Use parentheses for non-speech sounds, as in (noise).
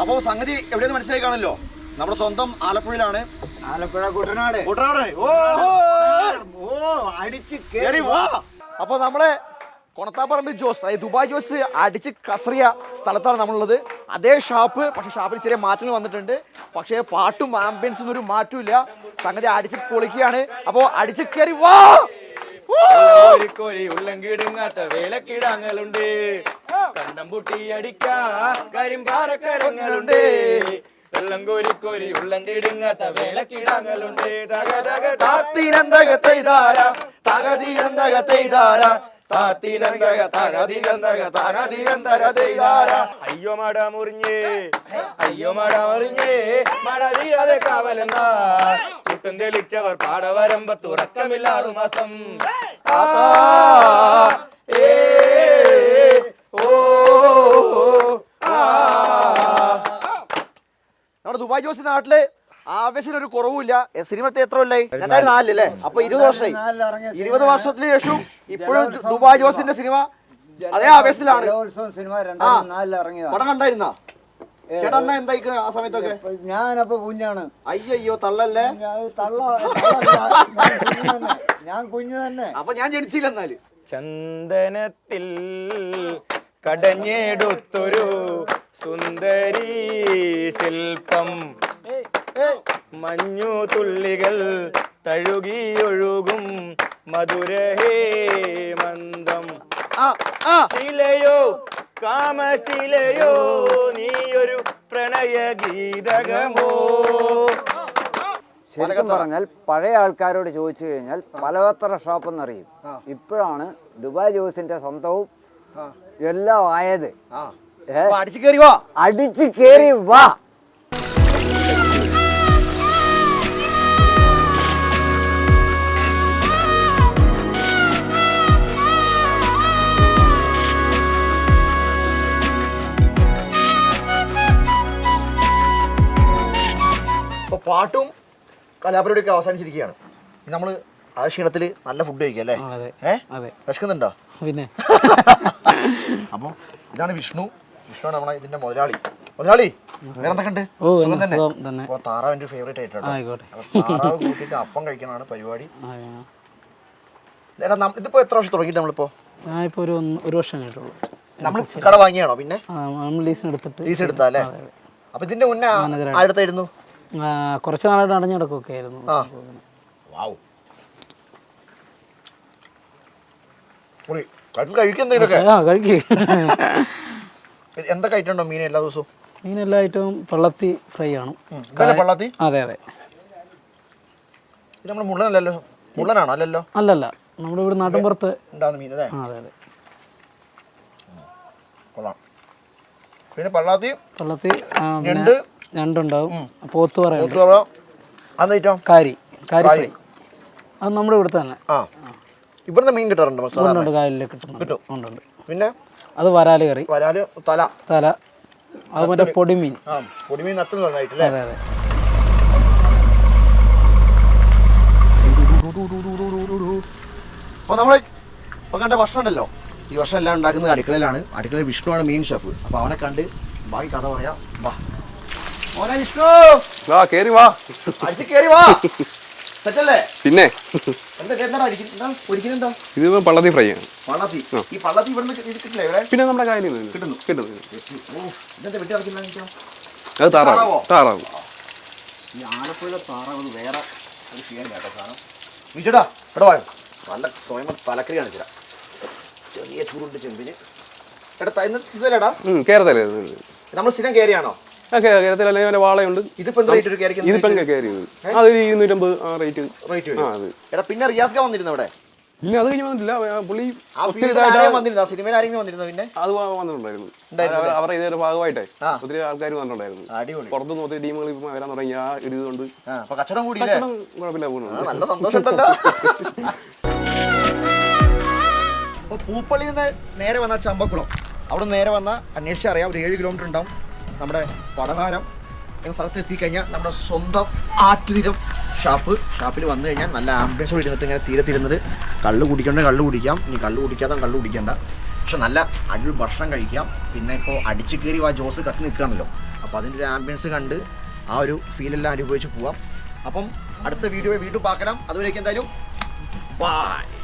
അപ്പോ സംഗതി എവിടെയെന്ന് മനസ്സിലായി കാണല്ലോ നമ്മുടെ സ്വന്തം ആലപ്പുഴയിലാണ്. ആലപ്പുഴ കുട്ടനാട്. കുട്ടനാട്. ഓ, അടിച്ച് കേറി വാ. അപ്പൊ നമ്മളെ കൊണത്താപ്പറമ്പ് ജോസ് അതായത് ദുബായ് ജോസ് അടിച്ച് കസറിയ സ്ഥലത്താണ് നമ്മളുള്ളത്. അതേ ഷാപ്പ് പക്ഷേ ഷാപ്പിൽ ചെറിയ മാറ്റങ്ങൾ വന്നിട്ടുണ്ട്. പക്ഷേ പാട്ടും ആംബിയൻസും ഒരു മാറ്റമില്ല സംഗതി അടിച്ച് പൊളിക്കുകയാണ്. അപ്പോൾ അടിച്ച് കയറി വാ! ഉള്ളങ്കിടുങ്ങാത്ത വേലക്കിടാങ്ങളുണ്ട് കണ്ടം പൊട്ടി അടിക്കാ കരിമ്പാറക്കരങ്ങളുണ്ട്. വെള്ളം കോരി കോരി ഉള്ളങ്കിടുങ്ങാത്ത വേലക്കിടാങ്ങളുണ്ട് തക തക താ താത്തിരന്തകത്തെയ്താര, തകതിരന്തകത്തെയ്താര, താത്തിരന്തക തകതിരന്തക തകതിരന്തകത്തെയ്താര. അയ്യോ മട മുറിഞ്ഞേ അയ്യോ മട മുറിഞ്ഞേ മട വീഴാതെ കാവലെന്നാ. ചുട്ടും തെളിച്ചവർ പാടവരമ്പ തുറക്കമില്ലാറു മാസം. ഏ. നമ്മുടെ ദുബായ് ജോസ് നാട്ടിൽ ആവേശത്തിന് ഒരു കുറവുമില്ല സിനിമ സിനിമത്തെ എത്ര കൊല്ലായി? രണ്ടായിരത്തി നാലിലല്ലേ? അപ്പൊ ഇരുപത് വർഷമായി. ഇരുപത് വർഷത്തിന് ശേഷം ഇപ്പോഴും ദുബായ് ജോസിന്റെ സിനിമ അതേ ആവേശത്തിലാണ്. പടം കണ്ടായിരുന്ന? ചേട്ടാ എന്നാ എന്തായിക്ക് ആ സമയത്തൊക്കെ? ഞാനപ്പോ കുഞ്ഞാണ്. അയ്യോ തള്ളല്ലേ? ഞാൻ തള്ള ഞാൻ ഞാൻ കുഞ്ഞു തന്നെ. അപ്പൊ ഞാൻ ജനിച്ചില്ല എന്നാൽ. ചന്ദനത്തിൽ കടഞ്ഞെടുത്തൊരു സുന്ദരി ശില്പം. മഞ്ഞു തുള്ളികൾ തഴുകിയൊഴുകും മധുരഹേ മന്ദം. ശിലയോ കാമശിലയോ നീയൊരു പ്രണയ ഗീതകമോ ശരിക്കും പറഞ്ഞാൽ പഴയ ആൾക്കാരോട് ചോദിച്ചു കഴിഞ്ഞാൽ പലവത്ര ഷോപ്പ് എന്നറിയും ഇപ്പോഴാണ് ദുബായ് ജോസിന്റെ സ്വന്തവും എല്ലാം ആയത്. അടിച്ചു കയറി വാ. അടിച്ചു കയറി വാ. പാട്ടും കലാപരിപാടിയൊക്കെ അവസാനിച്ചിരിക്കുകയാണ്. നമ്മൾ ആ ക്ഷീണത്തിൽ നല്ല ഫുഡ് കഴിക്കുക അല്ലേ? വിശക്കുന്നുണ്ടോ? പിന്നെ? (laughs) അപ്പൊ ഇതാണ് വിഷ്ണു. വിഷ്ണു നമ്മളെ ഇതിന്റെ മുതലാളി. മുതലാളി വേറെ എന്തൊക്കെ ഉണ്ട് സുഖം തന്നെ? താറാവ് എന്റെ ഫേവറേറ്റ് ആയിട്ടാണ് താറാവ് കൂട്ടിയിട്ട് അപ്പം കഴിക്കണതാണ് പരിപാടി. (laughs) ഇതിപ്പോ എത്ര വർഷം തുടങ്ങിയിട്ട് നമ്മളിപ്പോ? ഞാനിപ്പോ ഒരു ഒരു വർഷം കഴിഞ്ഞിട്ടുള്ളൂ. നമ്മൾ കട വാങ്ങിയാണോ പിന്നെ? ലീസിന് എടുത്തിട്ട് ലീസ് എടുത്താ അല്ലേ. അപ്പൊ ഇതിന്റെ മുന്നേ മാനേജറായിട്ട്. കുറച്ച് നാളായിട്ട് അടഞ്ഞു കിടക്കുകയൊക്കെ ആയിരുന്നു എന്തൊക്കെ ഐറ്റം ഉണ്ടോ മീൻ എല്ലാ ദിവസവും? മീൻ എല്ലാ ഐറ്റവും പള്ളത്തി ഫ്രൈ ആണ്. അതെ അതെ. ഇത് നമ്മുടെ മുള്ളനല്ലല്ലോ? മുള്ളനാണോ? അല്ലല്ലോ? അല്ലല്ല നമ്മുടെ ഇവിടെ നാട്ടിൻ പുറത്ത്. മീൻ അതെ അതെ. കൊള്ളാം. പിന്നെ പള്ളാത്തി? പള്ളത്തി ഞണ്ട് ഞണ്ടുണ്ടാവും പോത്ത് അന്ന് ഐറ്റം? കാരി. കാരി. ഫ്രൈ. അത് നമ്മുടെ ഇവിടുത്തെ തന്നെ. ആ. ഇവിടുന്ന് മീൻ കിട്ടാറുണ്ട് ഉണ്ട് കായലിൽ കിട്ടും. ഉണ്ട് ഉണ്ട്. പിന്നെ? അത് വരാൽ കറി. വരാൽ തല. തല. അത് മറ്റേ പൊടിമീൻ. പൊടിമീൻ നത്തിൽ നന്നായിട്ടല്ലേ? അതെ അതെ. അപ്പോൾ നമ്മൾ ഇപ്പോൾ കണ്ട ഭക്ഷണം ഉണ്ടല്ലോ. ഈ വർഷം എല്ലാം ഉണ്ടാക്കുന്നത് അടുക്കളയിലാണ്. അടുക്കളയിൽ വിഷ്ണുവാണ് മെയിൻ ഷെഫ് അപ്പോൾ അവനെ കണ്ട് ബാക്കി കഥ പറയാം. വാ. മോനെ വിഷ്ണു. വാ കേറി വാ. അടിച്ച് കേറി വാ. സെറ്റല്ലേ പിന്നെ? ഇത് പള്ളത്തി ഫ്രൈ ആണ്. പള്ളത്തി? ഈ പള്ളത്തി ഇവിടുന്ന് ഇത് കിട്ടില്ല ഇവിടെ? പിന്നെ നമ്മുടെ കായലിൽ നിന്ന് കിട്ടുന്നു. അത് താറാവ്. താറാവോ? ഈ വേറെ അത് ചെയ്യാൻ കേട്ടോ സാധനം. വിജടാ ഇവിടെ വാ. നല്ല സ്വയം തലക്കറി ചെറിയ ചൂടുണ്ട് ചെമ്പിന്. എടാ ഇന്ന് ഇതല്ലേടാ കേരളത്തിലെ. നമ്മൾ സ്ഥിരം കയറിയാണോ ആ അല്ലെങ്കിൽ അല്ലെങ്കിൽ വാളയുണ്ട്. ഇതിപ്പോ എന്ത് റേറ്റ് ഒരു കയറിക്ക് ഇതിപ്പം കയറി അതൊരു ഇരുന്നൂറ്റമ്പത് ആ റേറ്റ് റേറ്റ് ആ അത്. എടാ പിന്നെ റിയാസ്ക വന്നിരുന്നു അവിടെ? ഇല്ല അത് കഴിഞ്ഞ് വന്നില്ല പുള്ളി ഒത്തിരി അത് വന്നിട്ടുണ്ടായിരുന്നു. അവരുടെ ഇതേ ഭാഗമായിട്ടേ. ഒത്തിരി ആൾക്കാർ വന്നിട്ടുണ്ടായിരുന്നു. പുറത്തുനിന്ന് ഒത്തിരി ടീമുകൾ ഇപ്പം വരാൻ തുടങ്ങി. ആ ഇതുകൊണ്ട് കച്ചവടം കുഴപ്പമില്ല ആ, പോകുന്നുണ്ട് നല്ല സന്തോഷം ഉണ്ടല്ലോ (laughs) അപ്പൊ പൂപ്പള്ളിയിൽ നിന്ന് നേരെ വന്ന ചമ്പക്കുളം. അവിടെ നേരെ വന്ന അന്വേഷിച്ച് അറിയാം ഒരു ഏഴ് കിലോമീറ്റർ ഉണ്ടാവും. നമ്മുടെ പടകാരം എന്ന സ്ഥലത്ത് എത്തിക്കഴിഞ്ഞാൽ നമ്മുടെ സ്വന്തം ആറ്റുതീരം ഷാപ്പ്. ഷാപ്പിൽ വന്നു കഴിഞ്ഞാൽ നല്ല ആംബിയൻസോട് ഇരുന്നിട്ട് ഇങ്ങനെ തീരത്തിരുന്നത്. കള്ള് കുടിക്കണ്ടേ കള്ള് കുടിക്കാം. ഇനി കള്ള് കുടിക്കാതെ കള്ള് കുടിക്കണ്ട. പക്ഷെ നല്ല അടി ഭക്ഷണം കഴിക്കാം. പിന്നെ ഇപ്പോൾ അടിച്ചു കയറി ആ ജോസ് കത്തി നിൽക്കുകയാണല്ലോ. അപ്പോൾ അതിന്റെ ഒരു ആംബിയൻസ് കണ്ട് ആ ഒരു ഫീലെല്ലാം അനുഭവിച്ച് പോവാം. അപ്പം അടുത്ത വീഡിയോ വീണ്ടും പാക്കണം അതുവരേക്കും എന്തായാലും ബൈ